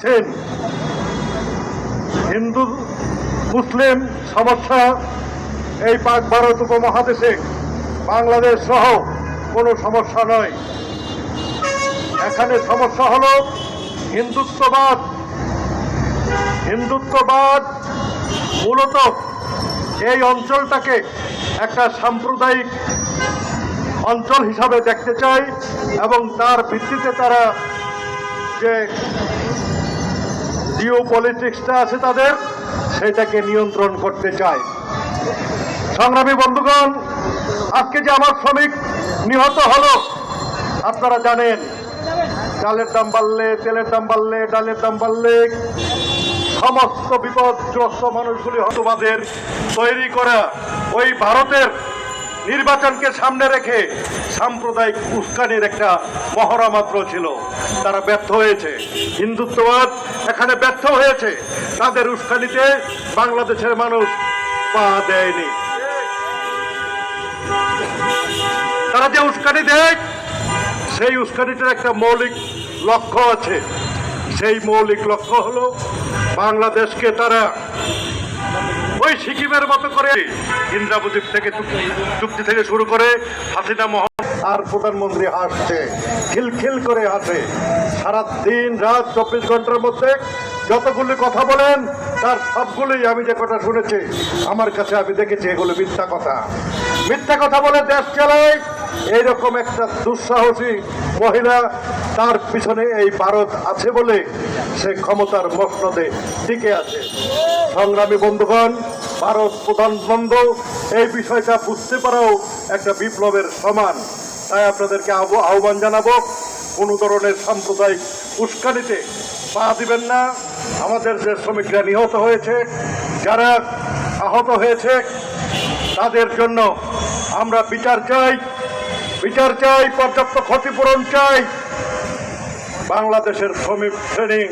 ছেন হিন্দু, মুসলিম, সমস্যা, এই পাক ভারত উপমহাদেশে বাংলাদেশ সহ কোনো সমস্যা নয়। এখানে সমস্যা হল হিন্দুত্ববাদ। হিন্দুত্ববাদ মূলত এই অঞ্চলটাকে একটা সাম্প্রদায়িক অঞ্চল হিসাবে দেখতে চায় এবং তার ভিত্তিতে তারা যে জিও পলিটিক্সটা আছে তাদের, সেটাকে নিয়ন্ত্রণ করতে চায়। সংগ্রামী বন্ধুগণ, আজকে যে আমার শ্রমিক নিহত হলো, আপনারা জানেন চালের দাম বাড়লে, তেলের দাম বাড়লে, ডালের দাম বাড়লে সমস্ত বিপদগ্রস্ত মানুষগুলি হতবাদের তৈরি করা ওই ভারতের নির্বাচনকে সামনে রেখে সাম্প্রদায়িক উস্কানির একটা মহড়া মাত্র ছিল। তারা ব্যর্থ হয়েছে। হিন্দুত্ববাদ এখানে ব্যর্থ হয়েছে। তাদের উস্কানিতে বাংলাদেশের মানুষ পা দেয়নি। তারা যে উস্কানি দেয়, সেই উস্কানিটার একটা মৌলিক লক্ষ্য আছে। সেই মৌলিক লক্ষ্য হলো বাংলাদেশকে তারা ওই সিকিমের মতো করে ইন্দিরা থেকে চুক্তি- থেকে শুরু করে হাসিনা আর প্রধানমন্ত্রী হাসছে, খিলখিল করে হাসে। সারা দিন রাত চব্বিশ ঘণ্টার মধ্যে যতগুলি কথা বলেন, তার সবগুলোই আমি যে কথা শুনেছি, আমার কাছে আমি দেখেছি, এগুলো মিথ্যা কথা। মিথ্যা কথা বলে দেশ চালায়, এইরকম একটা দুঃসাহসী মহিলা তার পিছনে এই ভারত আছে বলে সে ক্ষমতার মসনদে টিকে আছে। সংগ্রামী বন্ধুগণ, ভারত প্রধানবন্ধ এই বিষয়টা বুঝতে পারাও একটা বিপ্লবের সমান। তাই আপনাদেরকে আহ্ব- আহ্বান জানাব, কোনো ধরনের সাম্প্রদায়িক উস্কানিতে পা দিবেন না। আমাদের যে শ্রমিকরা নিহত হয়েছে, যারা আহত হয়েছে, তাদের জন্য আমরা বিচার চাই বিচার চাই, পর্যাপ্ত ক্ষতিপূরণ চাই। বাংলাদেশের শ্রমিক শ্রেণি